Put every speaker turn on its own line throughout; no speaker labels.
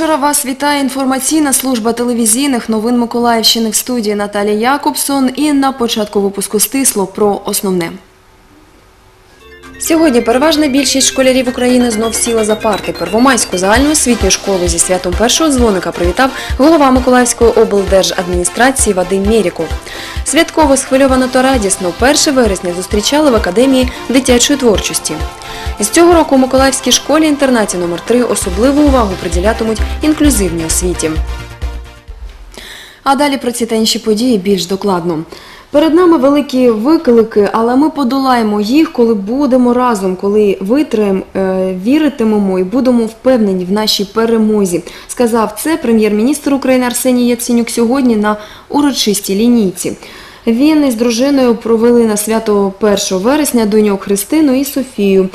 Вечора. Вас вітає інформаційна служба телевізійних новин Миколаївщини в студії Наталія Якобсон. І на початку випуску стисло про основне. Сьогодні переважна більшість школярів України знов сіла за парти. Первомайську загальноосвітню школу зі святом першого дзвоника привітав голова Миколаївської облдержадміністрації Вадим Мєріков. Святково схвильовано та радісно 1 вересня зустрічали в Академії дитячої творчості. З цього року у Миколаївській школі-інтернаті номер 3 особливу увагу приділятимуть інклюзивній освіті. А далі про ці та інші події більш докладно. Перед нами великі виклики, але ми подолаємо їх, коли будемо разом, коли витримаємо, е, віритимемо і будемо впевнені в нашій перемозі. Сказав це прем'єр-міністр України Арсеній Яценюк сьогодні на урочистій лінійці. Він із дружиною провели на свято 1 вересня доньок Христину і Софію.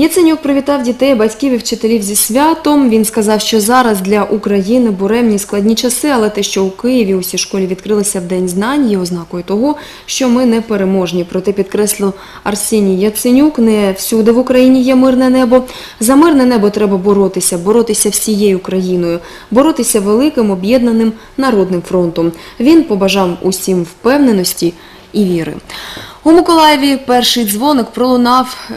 Яценюк привітав дітей, батьків і вчителів зі святом. Він сказав, що зараз для України буремні складні часи, але те, що у Києві усі школі відкрилися в День знань, є ознакою того, що ми не переможні. Проте підкреслив Арсеній Яценюк, не всюди в Україні є мирне небо. За мирне небо треба боротися, боротися всією Україною, боротися великим об'єднаним народним фронтом. Він побажав усім впевненості і віри. У Миколаєві перший дзвоник пролунав е,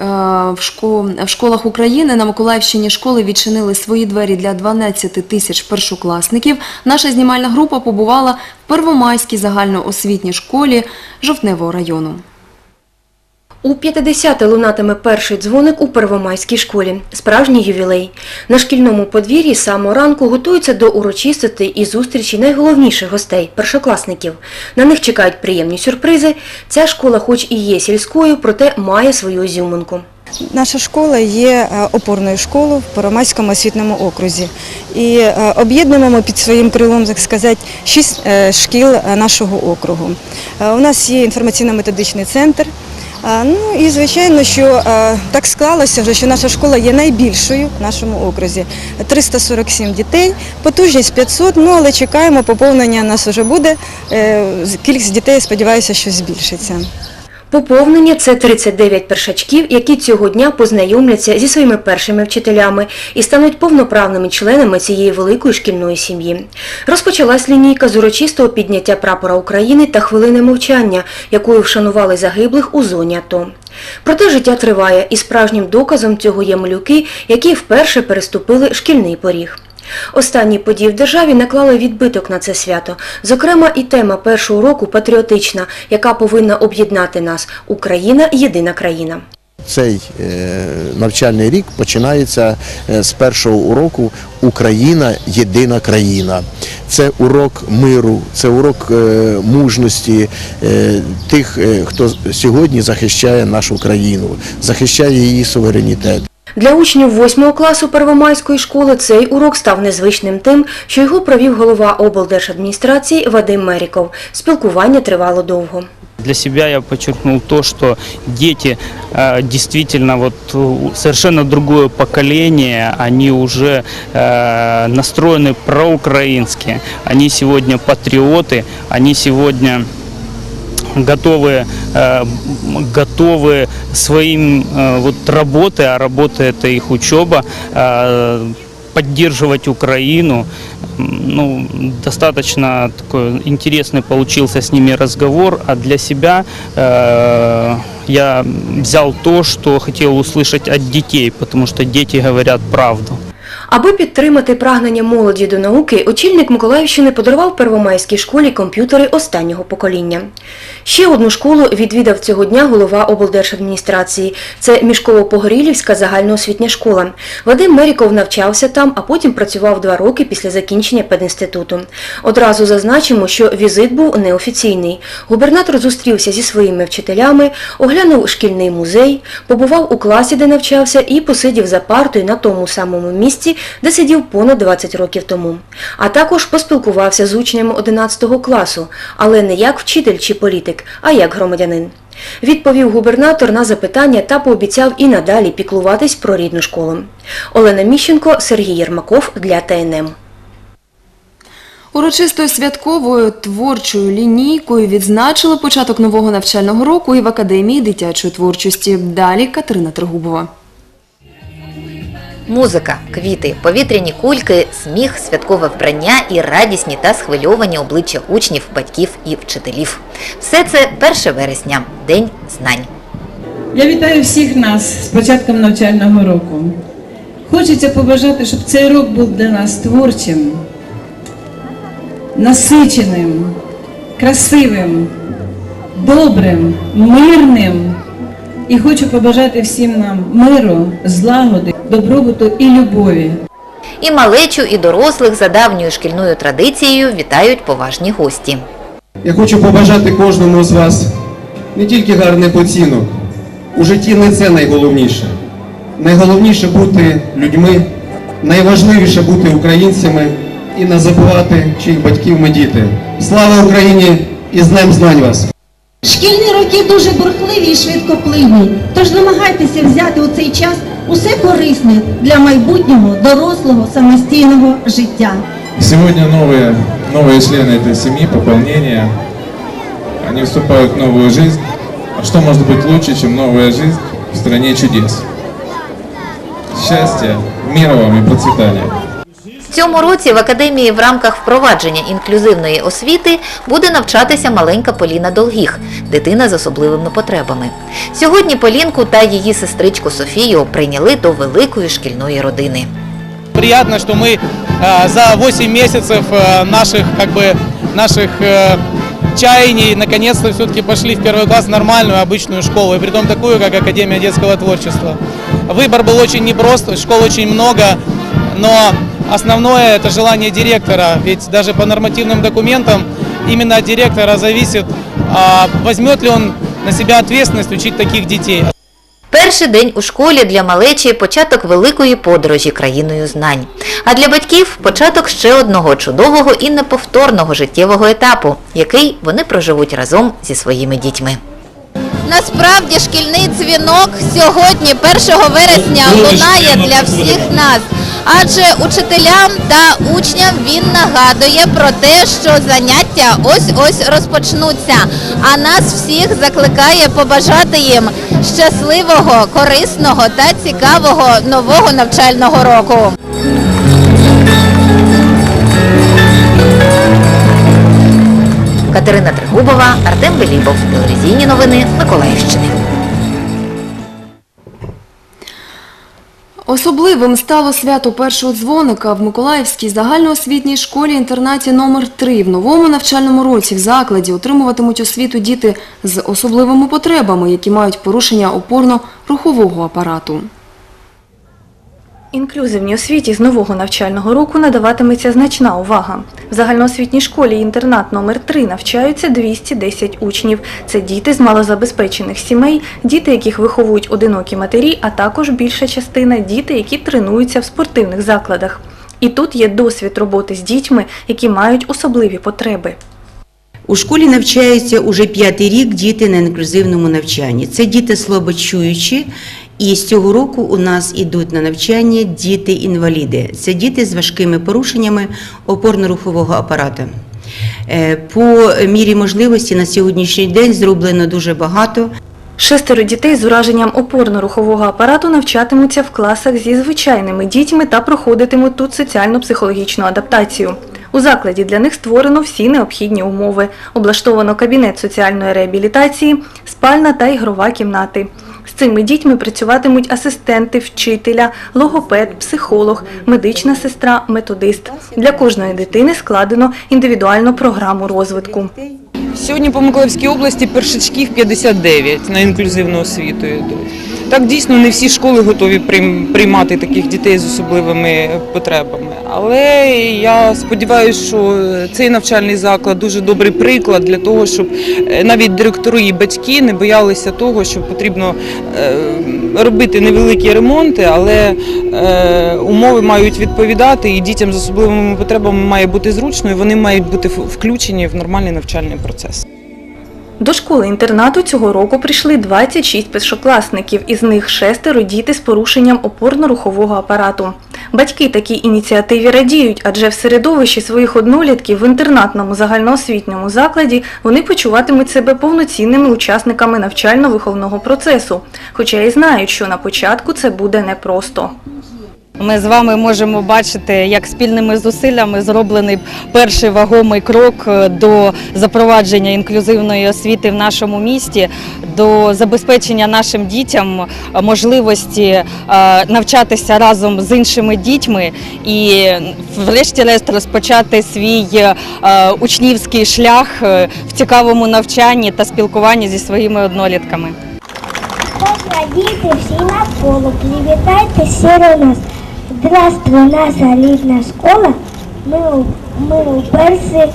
в, шко- в школах України. На Миколаївщині школи відчинили свої двері для 12 тисяч першокласників. Наша знімальна група побувала в Первомайській загальноосвітній школі Жовтневого району.
У 50-те лунатиме перший дзвоник у Первомайській школі. Справжній ювілей. На шкільному подвір'ї самого ранку готуються до урочистостей і зустрічі найголовніших гостей – першокласників. На них чекають приємні сюрпризи. Ця школа хоч і є сільською, проте має свою ізюминку.
Наша школа є е, опорною школою в Первомайському освітньому окрузі. І е, об'єднуємо під своїм крилом, так сказати, шість е, шкіл нашого округу. У нас є інформаційно-методичний центр. Ну і звичайно, що так склалося вже, що наша школа є найбільшою в нашому окрузі. 347 дітей, потужність 500, ну але чекаємо, поповнення у нас вже буде. Е, Кількість дітей, сподіваюся, що збільшиться.
Поповнення – це 39 першачків, які цього дня познайомляться зі своїми першими вчителями і стануть повноправними членами цієї великої шкільної сім'ї. Розпочалась лінійка з урочистого підняття прапора України та хвилини мовчання, якою вшанували загиблих у зоні АТО. Проте життя триває, і справжнім доказом цього є малюки, які вперше переступили шкільний поріг. Останні події в державі наклали відбиток на це свято. Зокрема, і тема першого року патріотична, яка повинна об'єднати нас Україна єдина країна.
Цей е, навчальний рік починається е, з першого уроку Україна єдина країна. Це урок миру, це урок е, мужності тих, хто сьогодні захищає нашу країну, захищає її суверенітет.
Для учнів 8 класу Первомайської школи цей урок став незвичним тим, що його провів голова облдержадміністрації Вадим Меріков. Спілкування тривало довго.
Для себя я подчеркнул то, что дети э, действительно вот у- совершенно другое поколение, они уже э, настроены проукраински, они сегодня патриоты, они сегодня готовы, э, м, готовы своим э, вот работой, а работа это их учеба, э, поддерживать Украину. М, Ну, достаточно такой интересный получился с ними разговор, а для себя э, я взял то, что хотел услышать от детей, потому что дети говорят правду.
Аби підтримати прагнення молоді до науки, очільник Миколаївщини подарував Первомайській школі комп'ютери останнього покоління. Ще одну школу відвідав цього дня голова облдержадміністрації. Це Мішково-Погорілівська загальноосвітня школа. Вадим Меріков навчався там, а потім працював два роки після закінчення пединституту. Одразу зазначимо, що візит був неофіційний. Губернатор зустрівся зі своїми вчителями, оглянув шкільний музей, побував у класі, де навчався, і посидів за партою на тому самому місці, де сидів понад 20 років тому. А також поспілкувався з учнями 11 класу, але не як вчитель чи політик, а як громадянин. Відповів губернатор на запитання та пообіцяв і надалі піклуватись про рідну школу. Олена Міщенко, Сергій Єрмаков для ТНМ.
Урочистою святковою творчою лінійкою відзначили початок нового навчального року і в Академії дитячої творчості. Далі Катерина Тригубова.
Музика, квіти, повітряні кульки, сміх, святкове вбрання і радісні та схвильовані обличчя учнів, батьків і вчителів. Все це 1 вересня, День знань.
Я вітаю всіх нас з початком навчального року. Хочеться побажати, щоб цей рок був для нас творчим, насиченим, красивим, добрим, мирним. І хочу побажати всім нам миру, злагоди, добробуту і любові.
І малечу, і дорослих за давньою шкільною традицією вітають поважні гості.
Я хочу побажати кожному з вас не тільки гарних оцінок. У житті не це найголовніше. Найголовніше бути людьми, найважливіше бути українцями і не забувати, чиїх батьків ми діти. Слава Україні і з Днем знань вас!
Шкільні роки дуже бурхливі і швидкоплинні, тож намагайтеся взяти у цей час усе корисне для майбутнього дорослого самостійного життя.
Сегодня новые, новые члены этой семьи, пополнение. Они вступают в новую жизнь. А что может быть лучше, чем новая жизнь в стране чудес? Счастья, мира вам и процветания.
В цьому році в академії в рамках впровадження інклюзивної освіти буде навчатися маленька Поліна Долгіх, дитина з особливими потребами. Сьогодні Полінку та її сестричку Софію прийняли до великої шкільної родини.
Приятно, что мы э, за 8 месяцев э, наших, как бы, наших э, чаяний наконец-то все-таки пошли в первый класс в нормальную обычную школу, и притом такую, как Академия детского творчества. Выбор был очень непрост, школ очень много, но основное это желание директора, ведь даже по нормативным документам именно от директора зависит, возьмет ли он на себя ответственность учить таких детей.
Перший день у школі для малечі початок великої подорожі країною знань. А для батьків початок ще одного чудового і неповторного життєвого етапу, який вони проживуть разом зі своїми дітьми.
Насправді шкільний дзвінок сьогодні, 1 вересня, лунає для всіх нас. Адже учителям та учням він нагадує про те, що заняття ось-ось розпочнуться. А нас всіх закликає побажати їм щасливого, корисного та цікавого нового навчального року.
Катерина Тригубова, Артем Белібов. Телевізійні новини Миколаївщини.
Особливим стало свято першого дзвоника в Миколаївській загальноосвітній школі-інтернаті номер 3 В новому навчальному році в закладі отримуватимуть освіту діти з особливими потребами, які мають порушення опорно-рухового апарату.
Інклюзивній освіті з нового навчального року надаватиметься значна увага. В загальноосвітній школі інтернат номер 3 навчаються 210 учнів. Це діти з малозабезпечених сімей, діти, яких виховують одинокі матері, а також більша частина діти, які тренуються в спортивних закладах. І тут є досвід роботи з дітьми, які мають особливі потреби.
У школі навчаються уже п'ятий рік діти на інклюзивному навчанні. Це діти слабочуючі, і з цього року у нас ідуть на навчання діти-інваліди. Це діти з важкими порушеннями опорно-рухового апарату. Е, По мірі можливості на сьогоднішній день зроблено дуже багато.
Шестеро дітей з ураженням опорно-рухового апарату навчатимуться в класах зі звичайними дітьми та проходитимуть тут соціально-психологічну адаптацію. У закладі для них створено всі необхідні умови. Облаштовано кабінет соціальної реабілітації, спальна та ігрова кімнати. Цими дітьми працюватимуть асистенти, вчителя, логопед, психолог, медична сестра, методист. Для кожної дитини складено індивідуальну програму розвитку.
Сьогодні по Миколаївській області першачків 59 на інклюзивну освіту йдуть. Так дійсно не всі школи готові приймати таких дітей з особливими потребами. Але я сподіваюся, що цей навчальний заклад дуже добрий приклад для того, щоб е, навіть директори і батьки не боялися того, що потрібно е, робити невеликі ремонти, але е, умови мають відповідати, і дітям з особливими потребами має бути зручно, і вони мають бути включені в нормальний навчальний процес.
До школи-інтернату цього року прийшли 26 першокласників, із них шестеро діти з порушенням опорно-рухового апарату. Батьки такій ініціативі радіють, адже в середовищі своїх однолітків в інтернатному загальноосвітньому закладі вони почуватимуть себе повноцінними учасниками навчально-виховного процесу, хоча і знають, що на початку це буде непросто.
Ми з вами можемо бачити, як спільними зусиллями зроблений перший вагомий крок е, до запровадження інклюзивної освіти в нашому місті, до забезпечення нашим дітям е, можливості е, навчатися разом з іншими дітьми і, врешті-решт, розпочати свій учнівський шлях в цікавому навчанні та спілкуванні зі своїми однолітками.
Діти всі навколо, привітайте всі нас. Здравствуй, наша рідна школа. Ми, ми у перший,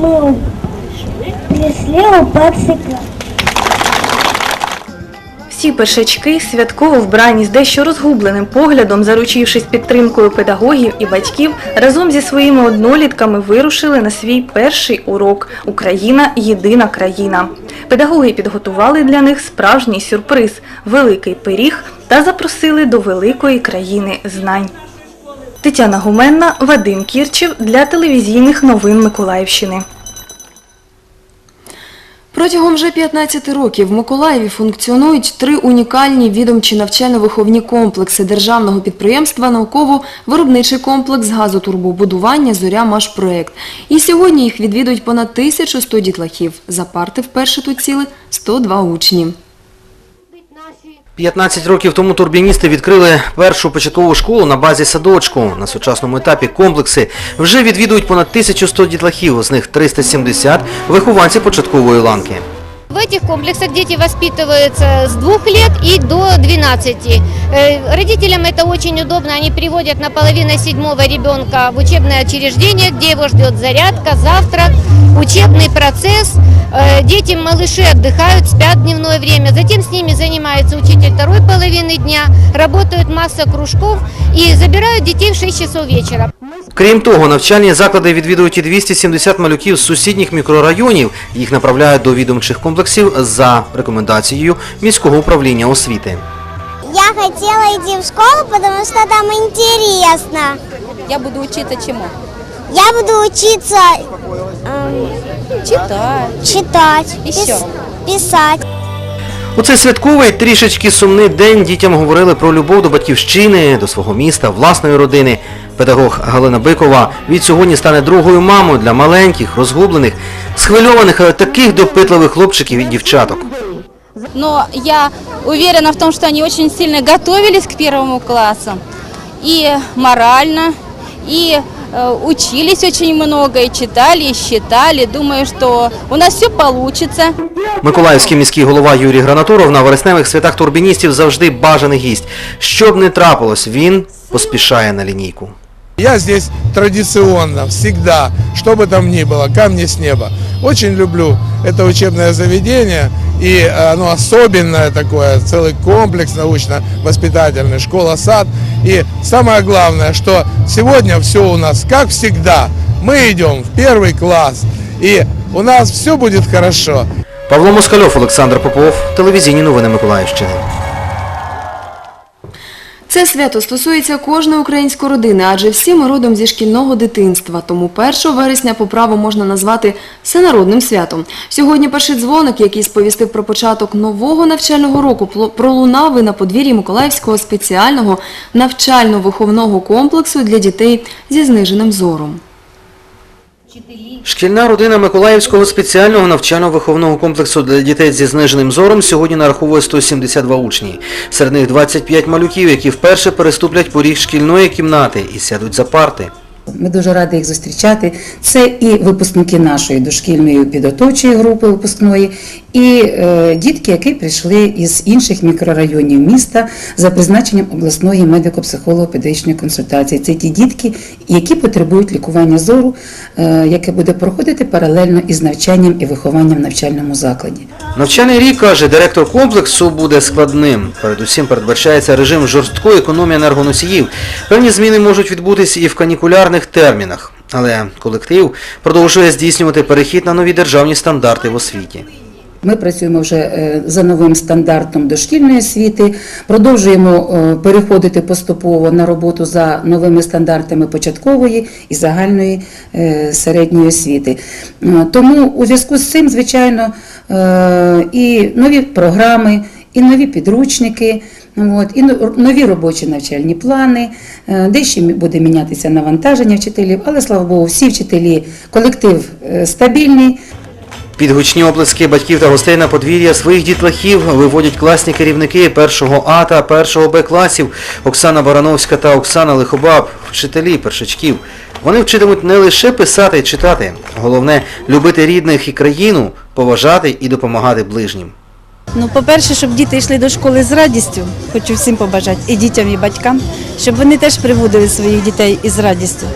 ми у, прийшли у перший.
Всі першачки святково вбрані з дещо розгубленим поглядом, заручившись підтримкою педагогів і батьків, разом зі своїми однолітками вирушили на свій перший урок Україна єдина країна. Педагоги підготували для них справжній сюрприз великий пиріг та запросили до великої країни знань. Тетяна Гуменна, Вадим Кірчев для телевізійних новин Миколаївщини.
Протягом вже 15 років в Миколаєві функціонують три унікальні відомчі навчально-виховні комплекси державного підприємства «Науково-виробничий комплекс газотурбобудування «Зоря Машпроект». І сьогодні їх відвідують понад 1100 дітлахів. За парти вперше тут сіли 102 учні.
15 років тому турбіністи відкрили першу початкову школу на базі садочку. На сучасному етапі комплекси вже відвідують понад 1100 дітлахів, з них 370 – вихованці початкової ланки.
В этих комплексах дети воспитываются с двух лет и до 12. Э, Родителям это очень удобно. Они приводят наполовину седьмого ребенка в учебное учреждение, где его ждет зарядка, завтрак, учебный процесс. Э, Дети, малыши отдыхают, спят дневное время. Затем с ними занимается учитель второй половины дня. Работает масса кружков и забирают детей в 6 часов вечера.
Крім того, навчальні заклади відвідують і 270 малюків з сусідніх мікрорайонів. Їх направляють до відомчих комплексів за рекомендацією міського управління освіти.
Я хотела идти в школу, потому что там интересно.
Я буду учиться чему?
Я буду учиться
Читать.
читать,
И
пис-
що?
писать.
У цей святковий трішечки сумний день дітям говорили про любов до батьківщини, до свого міста, власної родини. Педагог Галина Бикова від сьогодні стане другою мамою для маленьких, розгублених, схвильованих, але таких допитливих хлопчиків і дівчаток.
Но я уверена в том, что они очень сильно готовились к первому классу. И морально, и учились очень много, и читали, и считали. Думаю, что у нас все получится.
Миколаївський міський голова Юрій Гранатуров на вересневих святах турбіністів завжди бажаний гість. Що б не трапилось, він поспішає на лінійку.
Я здесь традиционно, всегда, что бы там ни было, камни с неба. Очень люблю это учебное заведение, и оно особенное такое, целый комплекс научно-воспитательный, школа-сад. И самое главное, что сегодня все у нас, как всегда, мы идем в первый класс, и у нас все будет хорошо.
Павло Москальов, Олександр Попов, телевізійні новини Миколаївщини.
Це свято стосується кожної української родини, адже всі ми родом зі шкільного дитинства. Тому 1 вересня по праву можна назвати всенародним святом. Сьогодні перший дзвоник, який сповістив про початок нового навчального року, пролунав і на подвір'ї Миколаївського спеціального навчально-виховного комплексу для дітей зі зниженим зором.
Шкільна родина Миколаївського спеціального навчально-виховного комплексу для дітей зі зниженим зором сьогодні нараховує 172 учні. Серед них 25 малюків, які вперше переступлять поріг шкільної кімнати і сядуть за парти.
Ми дуже раді їх зустрічати. Це і випускники нашої дошкільної підготовчої групи випускної, і е, дітки, які прийшли із інших мікрорайонів міста за призначенням обласної медико-психолого-педагогічної консультації. Це ті дітки, які потребують лікування зору, е, яке буде проходити паралельно із навчанням і вихованням в навчальному закладі.
Навчальний рік, каже директор комплексу, буде складним. Передусім передбачається режим жорсткої економії енергоносіїв. Певні зміни можуть відбутися і в канікулярних термінах. Але колектив продовжує здійснювати перехід на нові державні стандарти в освіті.
Ми працюємо вже е, за новим стандартом дошкільної освіти, продовжуємо е, переходити поступово на роботу за новими стандартами початкової і загальної е, середньої освіти. Тому у зв'язку з цим, звичайно, і нові програми, і нові підручники, і нові робочі навчальні плани, дещо буде мінятися навантаження вчителів, але слава Богу, всі вчителі, колектив стабільний,
Під гучні оплески батьків та гостей на подвір'я своїх дітлахів виводять класні керівники першого А та першого Б класів Оксана Барановська та Оксана Лихобаб, вчителі першачків. Вони вчитимуть не лише писати і читати, головне любити рідних і країну, поважати і допомагати ближнім.
Ну, по-перше, щоб діти йшли до школи з радістю, хочу всім побажати, і дітям, і батькам, щоб вони теж приводили своїх дітей із радістю.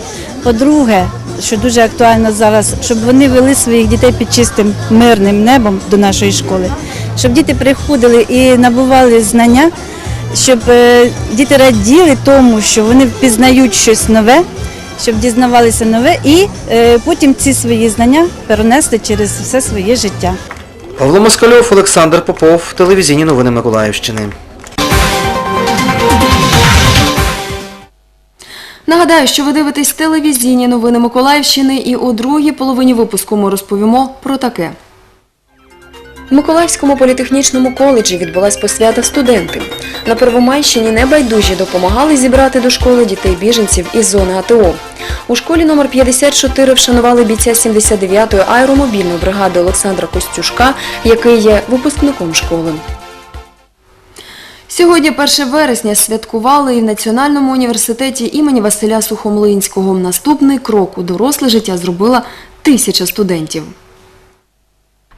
По-друге, що дуже актуально зараз, щоб вони вели своїх дітей під чистим мирним небом до нашої школи, щоб діти приходили і набували знання, щоб е, діти раділи тому, що вони впізнають щось нове, щоб дізнавалися нове, і е, потім ці свої знання перенесли через все своє життя.
Павло Москальов, Олександр Попов, телевізійні новини Миколаївщини.
Нагадаю, що ви дивитесь телевізійні новини Миколаївщини і у другій половині випуску ми розповімо про таке. В Миколаївському політехнічному коледжі відбулась посвята студенти. На Первомайщині небайдужі допомагали зібрати до школи дітей-біженців із зони АТО. У школі номер 54 вшанували бійця 79-ї аеромобільної бригади Олександра Костюшка, який є випускником школи. Сьогодні, 1 вересня, святкували і в Національному університеті імені Василя Сухомлинського. Наступний крок у доросле життя зробила тисяча студентів.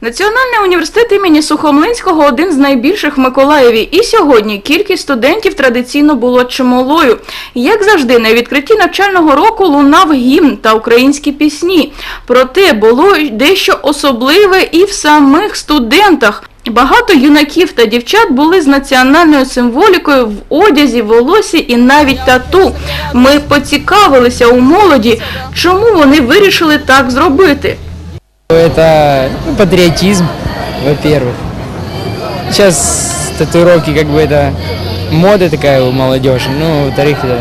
Національний університет імені Сухомлинського один з найбільших в Миколаєві. І сьогодні кількість студентів традиційно було чималою. Як завжди, на відкритті навчального року лунав гімн та українські пісні. Проте було дещо особливе і в самих студентах. Багато юнаків та дівчат були з національною символікою в одязі, волосі і навіть тату. Ми поцікавилися у молоді, чому вони вирішили так зробити.
Это ну, патриотизм, во-первых. Сейчас татуировки как бы это мода такая у молодежи. Ну, во-вторых, это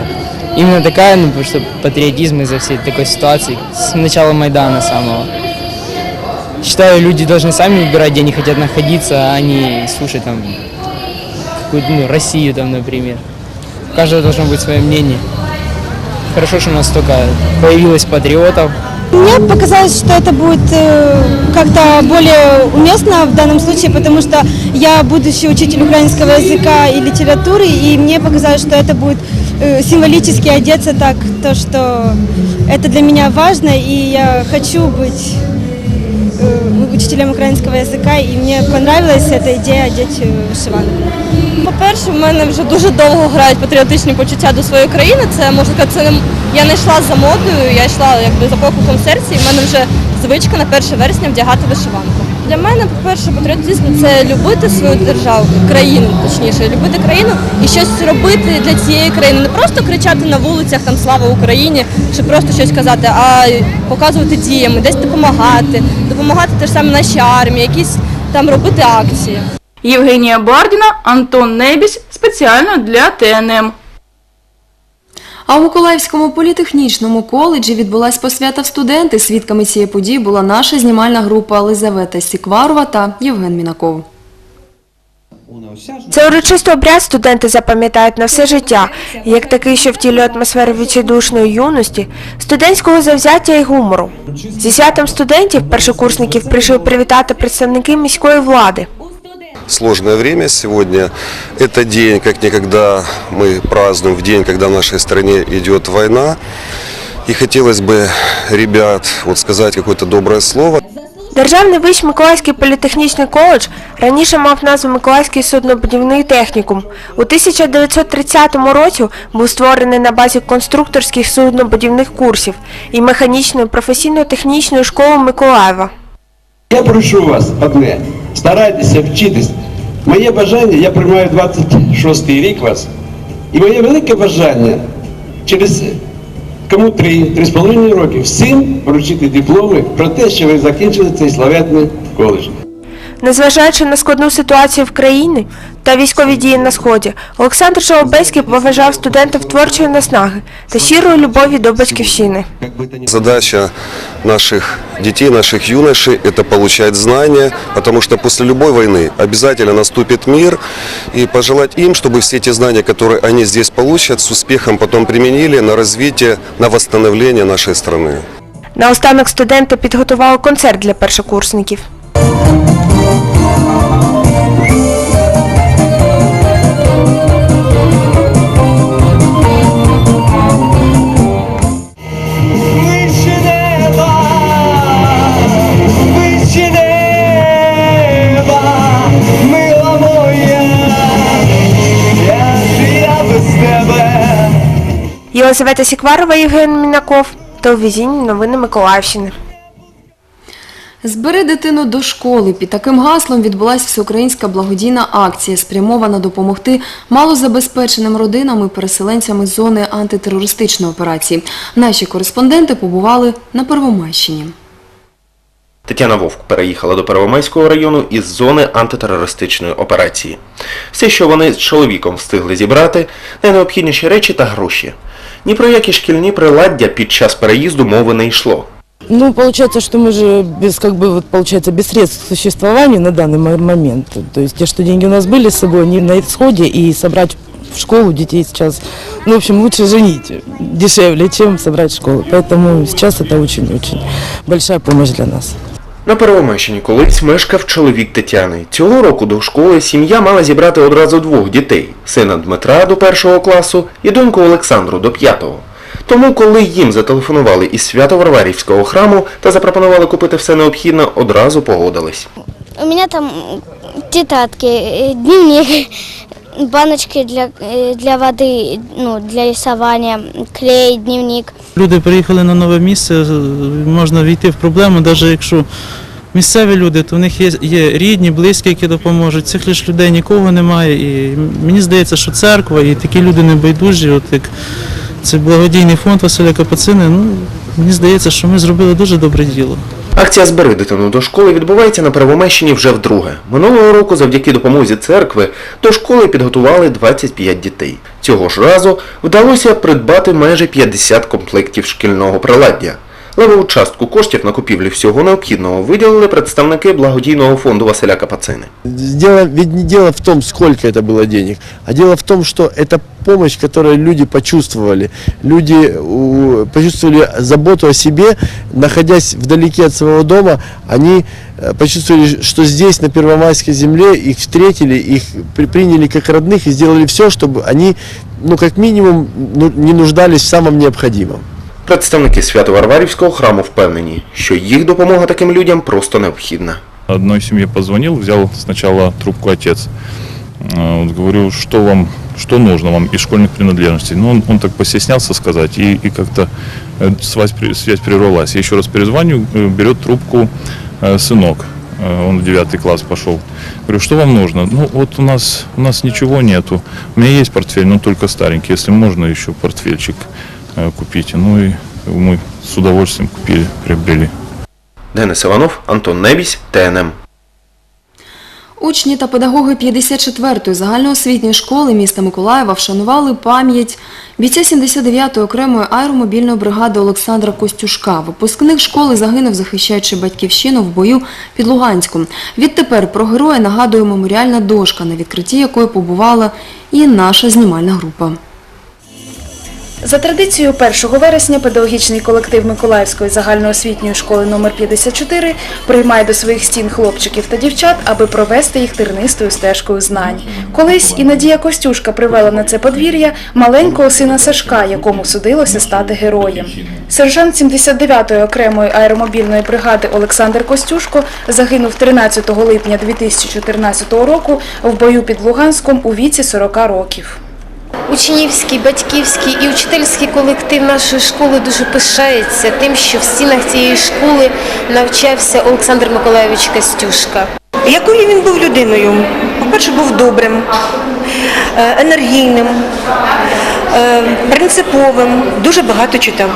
именно такая, ну, потому что патриотизм из-за всей такой ситуации с начала Майдана самого. Считаю, люди должны сами выбирать, где они хотят находиться, а не слушать там какую-то, ну, Россию там, например. У каждого должно быть свое мнение. Хорошо, что у нас столько появилось патриотов,
Мне показалось, что это будет э, как-то более уместно в данном случае, потому что я будущий учитель украинского языка и литературы, и мне показалось, что это будет э, символически одеться так, то, что это для меня важно, и я хочу быть учителем украинского языка, и мне понравилась эта идея одеть э, вишиванку.
По-перше, в мене вже дуже довго грають патріотичні почуття до своєї країни. Це можна сказати, це не я не йшла за модою, я йшла якби за покликом серця, і в мене вже звичка на 1 вересня вдягати вишиванку. Для мене, по-перше, патріотизм це любити свою державу, країну, точніше, любити країну і щось робити для цієї країни. Не просто кричати на вулицях там слава Україні, чи просто щось казати, а показувати діями, десь допомагати, допомагати теж саме нашій армії, якісь там робити акції.
Євгенія Бардіна, Антон Небісь спеціально для ТНМ.
А у Миколаївському політехнічному коледжі відбулась посвята в студенти. Свідками цієї події була наша знімальна група Елизавета Сікварова та Євген Мінаков.
Це урочистий обряд студенти запам'ятають на все життя, як такий, що втілює атмосферу відчайдушної юності, студентського завзяття і гумору. Зі святом студентів першокурсників прийшли привітати представники міської влади.
сложное время сегодня. Это день, как никогда мы празднуем, в день, когда в нашей стране идет война. И хотелось бы, ребят, вот сказать какое-то доброе слово.
Державний виш Миколаївський політехнічний коледж раніше мав назву Миколаївський суднобудівний технікум. У 1930 році був створений на базі конструкторських суднобудівних курсів і механічної професійно-технічної школи Миколаєва.
Я прошу вас одне, Старайтеся вчитись. Моє бажання, я приймаю 26-й рік вас, і моє велике бажання через кому 3-3,5 роки всім вручити дипломи про те, що ви закінчили цей славетний коледж.
Незважаючи на складну ситуацію в країні та військові дії на сході, Олександр Шалобейський поважав студентів творчої наснаги та щирої любові до батьківщини.
Задача наших детей, наших юношей – это получать знания, потому что после любой войны обязательно наступит мир, и пожелать им, чтобы все те знания, которые они здесь получат, с успехом потом применили на развитие, на восстановление нашей страны.
Наостанок студенти підготували концерт для першокурсників. Єлизавета Сікварова, Євген Мінаков. Телевізійні новини Миколаївщини.
Збери дитину до школи. Під таким гаслом відбулася всеукраїнська благодійна акція, спрямована допомогти малозабезпеченим родинам і переселенцям із зони антитерористичної операції. Наші кореспонденти побували на Первомайщині.
Тетяна Вовк переїхала до Первомайського району із зони антитерористичної операції. Все, що вони з чоловіком встигли зібрати, найнеобхідніші речі та гроші. Ні про які шкільні приладдя під час переїзду мови не йшло.
Ну, получается, что мы же без, как бы, вот, получается, без средств к существованию на данный мо- момент. То есть те, что деньги у нас были с собой, они на исходе, и собрать в школу детей сейчас, ну, в общем, лучше женить дешевле, чем собрать в школу. Поэтому сейчас это очень-очень большая помощь для нас.
На Первомайщині колись мешкав чоловік Тетяни. Цього року до школи сім'я мала зібрати одразу двох дітей – сина Дмитра до першого класу і доньку Олександру до п'ятого. Тому, коли їм зателефонували із Свято-Варварівського храму та запропонували купити все необхідне, одразу погодились.
У меня там тетрадки, э, дневник, баночки для, э, для воды, ну, для рисования, клей, дневник.
Люди приїхали на нове місце, можна війти в проблему, навіть якщо місцеві люди, то в них є, є рідні, близькі, які допоможуть. Цих лиш людей нікого немає. І мені здається, що церква і такі люди небайдужі, от як це благодійний фонд Василя Капацини, ну мені здається, що ми зробили дуже добре діло.
Акція «Збери дитину до школи» відбувається на Первомайщині вже вдруге. Минулого року завдяки допомозі церкви до школи підготували 25 дітей. Цього ж разу вдалося придбати майже 50 комплектів шкільного приладдя. Левову частку коштів на купівлю всього необхідного виділили представники благодійного фонду Василя Капацини.
Дело, ведь не дело в том, сколько это было денег, а дело в том, что это помощь, которую люди почувствовали. Люди у, почувствовали заботу о себе, находясь вдалеке от своего дома, они э, почувствовали, что здесь, на Первомайской земле, их встретили, их при- приняли как родных и сделали все, чтобы они, ну, как минимум, ну, не нуждались в самом необходимом.
Представники Свято-Варварівського храму впевнені, що їх допомога таким людям просто необхідна.
Одной семье позвонил, взял сначала трубку отец. Э, Вот говорю, что вам, что нужно вам из школьных принадлежностей. Ну, он, он так постеснялся сказать, и, и как-то э, связь, при- связь прервалась. Я еще раз перезвоню, э, берет трубку э, сынок. Э, Он в девятый класс пошел. Говорю, что вам нужно? Ну, вот у нас, у нас ничего нету. У меня есть портфель, но только старенький. Если можно, еще портфельчик э, купите. Ну и мы с удовольствием купили, приобрели.
Денис Іванов, Антон Небісь, ТНМ.
Учні та педагоги 54-ї загальноосвітньої школи міста Миколаєва вшанували пам'ять бійця 79-ї окремої аеромобільної бригади Олександра Костюшка. Випускник школи загинув, захищаючи батьківщину в бою під Луганськом. Відтепер про героя нагадує меморіальна дошка, на відкритті якої побувала і наша знімальна група.
За традицією 1 вересня педагогічний колектив Миколаївської загальноосвітньої школи номер 54 приймає до своїх стін хлопчиків та дівчат, аби провести їх тернистою стежкою знань. Колись і Надія Костюшка привела на це подвір'я маленького сина Сашка, якому судилося стати героєм. Сержант 79-ї окремої аеромобільної бригади Олександр Костюшко загинув 13 липня 2014 року в бою під Луганськом у віці 40 років.
Учнівський, батьківський і учительський колектив нашої школи дуже пишається тим, що в стінах цієї школи навчався Олександр Миколайович Костюшка.
Якою він був людиною? По-перше, був добрим, е, енергійним, е, принциповим, дуже багато читав.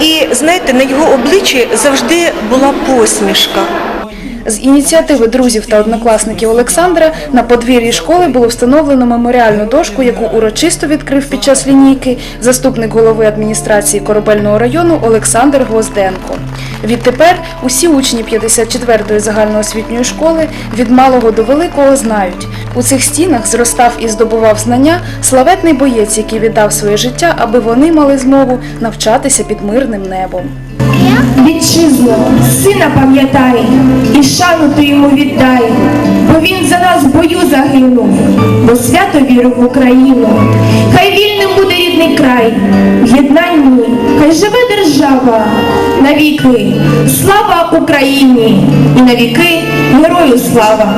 І знаєте, на його обличчі завжди була посмішка.
З ініціативи друзів та однокласників Олександра на подвір'ї школи було встановлено меморіальну дошку, яку урочисто відкрив під час лінійки заступник голови адміністрації Корабельного району Олександр Гвозденко. Відтепер усі учні 54-ї загальноосвітньої школи від малого до великого знають. У цих стінах зростав і здобував знання славетний боєць, який віддав своє життя, аби вони мали змогу навчатися під мирним небом.
Вітчизно, сина пам'ятай, і шану ти йому віддай, бо він за нас в бою загинув, бо свято вірив в Україну. Хай вільним буде рідний край, в єднанні, хай живе держава навіки. Слава Україні! І навіки герою слава!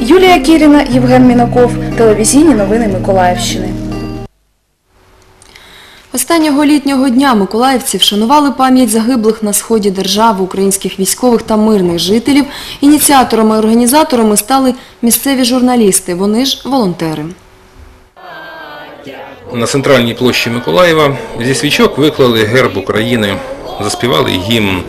Юлія Кіріна, Євген Мінаков, телевізійні новини Миколаївщини.
Останнього літнього дня миколаївці вшанували пам'ять загиблих на сході держави українських військових та мирних жителів. Ініціаторами і організаторами стали місцеві журналісти, вони ж волонтери.
На центральній площі Миколаєва зі свічок виклали герб України, заспівали гімн.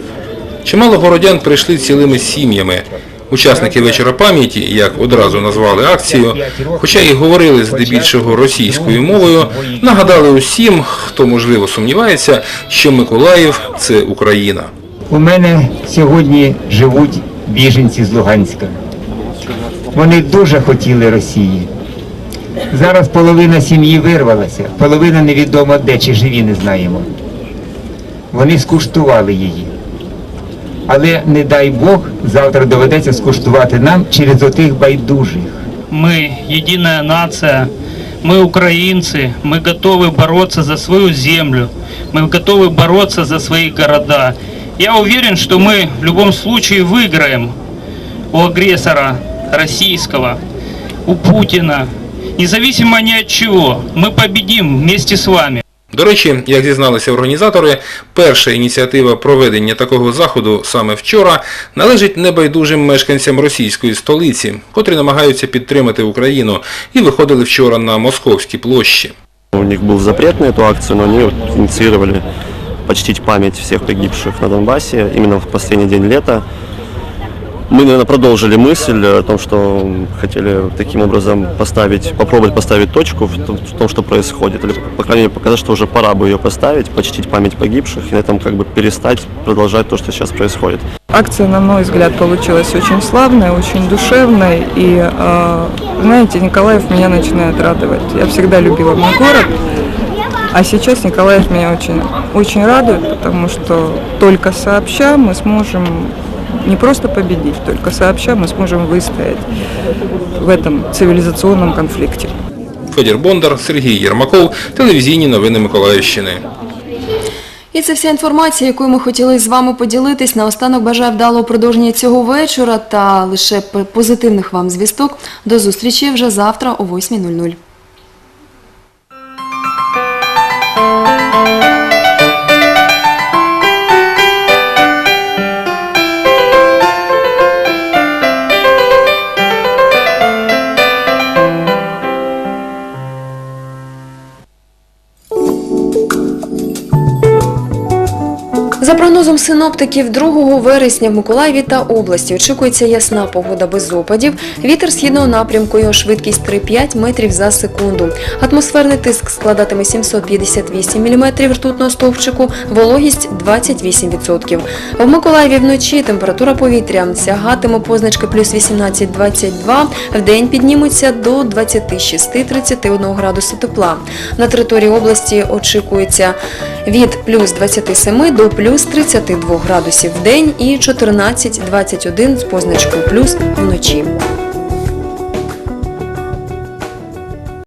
Чимало городян прийшли цілими сім'ями. Учасники вечора пам'яті, як одразу назвали акцію, хоча і говорили здебільшого російською мовою, нагадали усім, хто можливо сумнівається, що Миколаїв це Україна.
У мене сьогодні живуть біженці з Луганська. Вони дуже хотіли Росії. Зараз половина сім'ї вирвалася, половина невідомо де, чи живі не знаємо. Вони скуштували її. Але не дай Бог, завтра доведеться скуштувати нам через отих байдужих.
Мы единая нация, мы украинцы, мы готовы бороться за свою землю, мы готовы бороться за свои города. Я уверен, что мы в любом случае выиграем у агрессора российского, у Путина, независимо ни от чего. Мы победим вместе с вами.
До речі, як зізналися організатори, перша ініціатива проведення такого заходу саме вчора належить небайдужим мешканцям російської столиці, котрі намагаються підтримати Україну і виходили вчора на московські площі.
У них был запрет на эту акцию, но они вот инициировали почтить память всех погибших на Донбассе именно в последний день лета. Мы, наверное, продолжили мысль о том, что хотели таким образом поставить, попробовать поставить точку в том, в том, что происходит. Или, по крайней мере, показать, что уже пора бы ее поставить, почтить память погибших и на этом как бы перестать продолжать то, что сейчас происходит.
Акция, на мой взгляд, получилась очень славной, очень душевной. И, э, знаете, Николаев меня начинает радовать. Я всегда любила мой город. А сейчас Николаев меня очень, очень радует, потому что только сообща мы сможем не просто победить, только сообща мы сможем выстоять в этом цивилизационном конфликте.
Федір Бондар, Сергій Єрмаков, телевізійні новини Миколаївщини.
І це вся інформація, якою ми хотіли з вами поділитись. Наостанок бажаю вдалого продовження цього вечора та лише п- позитивних вам звісток. До зустрічі вже завтра о 8.00. синоптиків, 2 вересня в Миколаєві та області очікується ясна погода без опадів, вітер східного напрямку, його швидкість 3-5 метрів за секунду. Атмосферний тиск складатиме 758 мм ртутного стовпчику, вологість 28%. В Миколаєві вночі температура повітря сягатиме позначки плюс 18-22, в день піднімуться до 26-31 градусу тепла. На території області очікується від плюс 27 до плюс 32 градусів в день і 14-21 з позначкою плюс вночі.